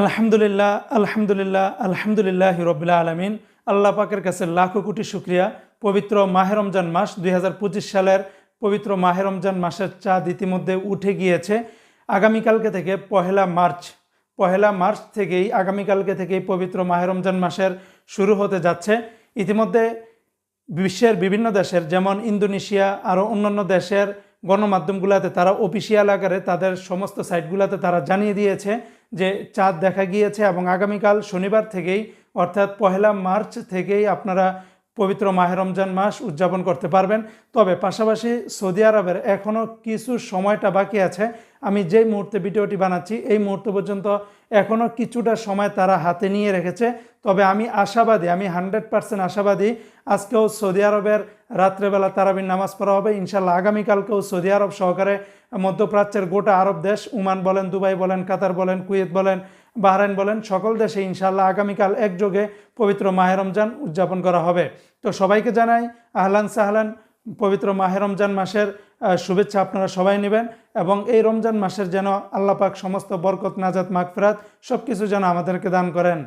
আলহামদুলিল্লাহ আলহামদুলিল্লাহ আলহামদুলিল্লাহ রবিল্লা আলমিন। আল্লাহ পাকের কাছে লাখো কোটি শুক্রিয়া। পবিত্র মাহে রমজান মাস দুই হাজার পঁচিশ সালের পবিত্র মাহে রমজান মাসের চাঁদ ইতিমধ্যে উঠে গিয়েছে। আগামীকালকে থেকে পহেলা মার্চ পহেলা মার্চ থেকেই আগামীকালকে থেকেই পবিত্র মাহে রমজান মাসের শুরু হতে যাচ্ছে। ইতিমধ্যে বিশ্বের বিভিন্ন দেশের, যেমন ইন্দোনেশিয়া আরও অন্যান্য দেশের গণমাধ্যমগুলোতে তারা অফিসিয়াল আকারে তাদের সমস্ত সাইটগুলোতে তারা জানিয়ে দিয়েছে। যে চাঁদ দেখা গিয়েছে এবং আগামীকাল শনিবার থেকেই, অর্থাৎ পহেলা মার্চ থেকেই আপনারা পবিত্র মাহে রমজান মাস উদযাপন করতে পারবেন। তবে পাশাপাশি সৌদি আরবের এখনও কিছু সময়টা বাকি আছে। আমি যেই মুহূর্তে ভিডিওটি বানাচ্ছি, এই মুহূর্ত পর্যন্ত এখনও কিছুটা সময় তারা হাতে নিয়ে রেখেছে। তবে আমি আশাবাদী, আমি হান্ড্রেড পার্সেন্ট আশাবাদী, আজকেও সৌদি আরবের রাত্রেবেলা তারাবির নামাজ পড়া হবে। ইনশাল্লাহ আগামীকালকেও সৌদি আরব সহকারে মধ্যপ্রাচ্যের গোটা আরব দেশ, উমান বলেন, দুবাই বলেন, কাতার বলেন, কুয়েত বলেন, বাহরাইন বলেন, সকল দেশে ইনশাল্লাহ আগামীকাল একযোগে পবিত্র মাহে রমজান উদযাপন করা হবে। তো সবাইকে জানাই আহলান সাহলান, পবিত্র মাহে রমজান মাসের শুভেচ্ছা আপনারা সবাই নেবেন এবং এই রমজান মাসের যেন আল্লাপাক সমস্ত বরকত, নাজাত, মাগফিরাত সব কিছু যেন আমাদেরকে দান করেন।